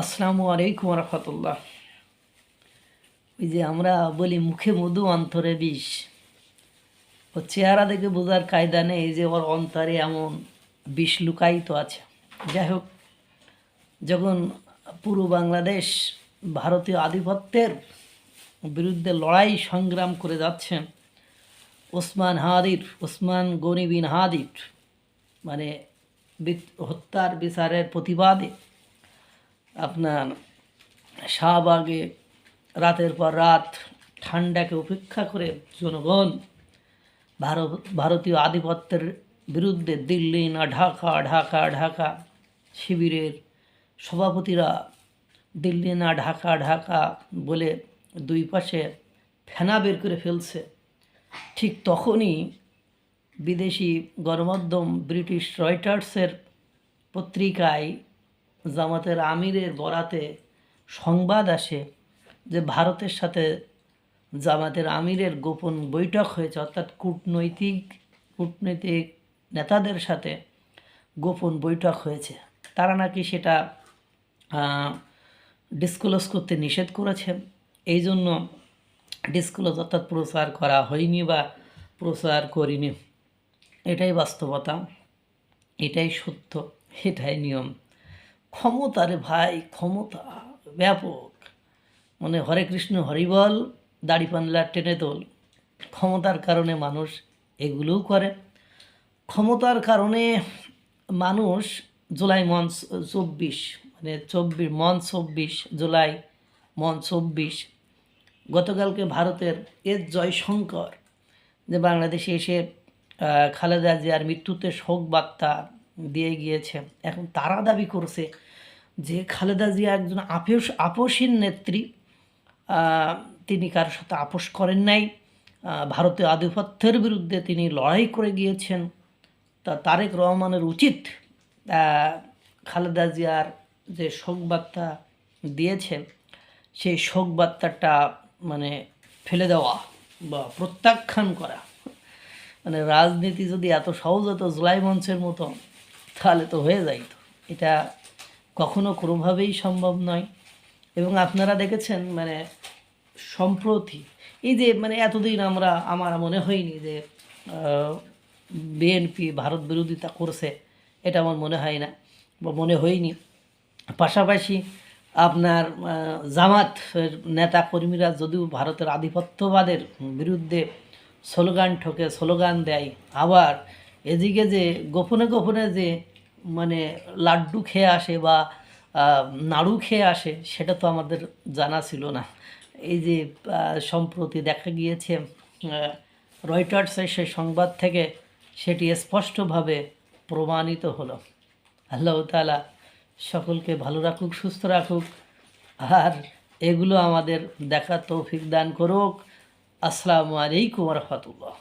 আসসালামু আলাইকুম রহমতুল্লাহ ওই যে আমরা বলি মুখে মধু, অন্তরে বিষ। ও চেহারা দেখে বোঝার কায়দা নেই যে ওর অন্তরে এমন বিষ লুকায়িত আছে। যাই হোক, যখন পুরো বাংলাদেশ ভারতীয় আধিপত্যের বিরুদ্ধে লড়াই সংগ্রাম করে যাচ্ছেন ওসমান হাদির, ওসমান গনি বিন হাদির মানে হত্যার বিচারের প্রতিবাদে আপনার শাহবাগে রাতের পর রাত ঠান্ডাকে উপেক্ষা করে জনগণ, ভারত, ভারতীয় আধিপত্যের বিরুদ্ধে দিল্লি না ঢাকা ঢাকা ঢাকা শিবিরের সভাপতিরা দিল্লি না ঢাকা ঢাকা বলে দুই পাশে ফেনা বের করে ফেলছে। ঠিক তখনই বিদেশি গণমাধ্যম ব্রিটিশ রয়টার্সের পত্রিকায় জামাতের আমিরের বরাতে সংবাদ আসে যে ভারতের সাথে জামাতের আমিরের গোপন বৈঠক হয়েছে, অর্থাৎ কূটনৈতিক কূটনৈতিক নেতাদের সাথে গোপন বৈঠক হয়েছে। তারা নাকি সেটা ডিসক্লোজ করতে নিষেধ করেছে। এই জন্য ডিসক্লোজ অর্থাৎ প্রচার করা হয়নি বা প্রচার করিনি। এটাই বাস্তবতা। এটাই সত্য। এটাই নিয়ম। ক্ষমতা রে ভাই, ক্ষমতা, ব্যাপক। মানে হরে কৃষ্ণ হরিবল দাড়িপাল্লা টেনে তোল। ক্ষমতার কারণে মানুষ এগুলোও করে। ক্ষমতার কারণে মানুষ জুলাই মন চব্বিশ মানে চব্বিশ মন চব্বিশ, জুলাই মন চব্বিশ। গতকালকে ভারতের এস জয়শঙ্কর, যে বাংলাদেশে এসে খালেদা জিয়ার মৃত্যুতে শোক বার্তা দিয়ে গিয়েছে। এখন তারা দাবি করছে যে খালেদা জিয়া একজন আপোষ আপোষীন নেত্রী। তিনি কারোর সাথে আপোষ করেন নাই। ভারতীয় আধিপত্যের বিরুদ্ধে তিনি লড়াই করে গিয়েছেন। তা তারেক রহমানের উচিত খালেদা জিয়ার যে শোক বার্তা দিয়েছেন সেই শোক বার্তাটা মানে ফেলে দেওয়া বা প্রত্যাখ্যান করা। মানে রাজনীতি যদি এত সহজ হতো, জুলাই মঞ্চের মতো তাহলে তো হয়ে যাইতো এটা কখনো কোনোভাবেই সম্ভব নয়। এবং আপনারা দেখেছেন মানে সম্প্রতি এই যে মানে এতদিন আমরা, আমার মনে হয়নি যে বিএনপি ভারত বিরোধিতা করছে, এটা আমার মনে হয় না বা মনে হয়নি। পাশাপাশি আপনার জামাত নেতা কর্মীরা যদিও ভারতের আধিপত্যবাদের বিরুদ্ধে স্লোগান ঠকে, স্লোগান দেয়, আবার এদিকে যে, গোপনে গোপনে যে মানে লাড্ডু খেয়ে আসে বা নাড়ু খেয়ে আসে, সেটা তো আমাদের জানা ছিল না। এই যে সম্প্রতি দেখা গিয়েছে রয়টার্সের সেই সংবাদ থেকে সেটি স্পষ্টভাবে প্রমাণিত হলো। আল্লাহ তালা সকলকে ভালো রাখুক, সুস্থ রাখুক, আর এগুলো আমাদের দেখার তৌফিক দান করুক। আসসালামু আলাইকুম রহমতুল্লাহ।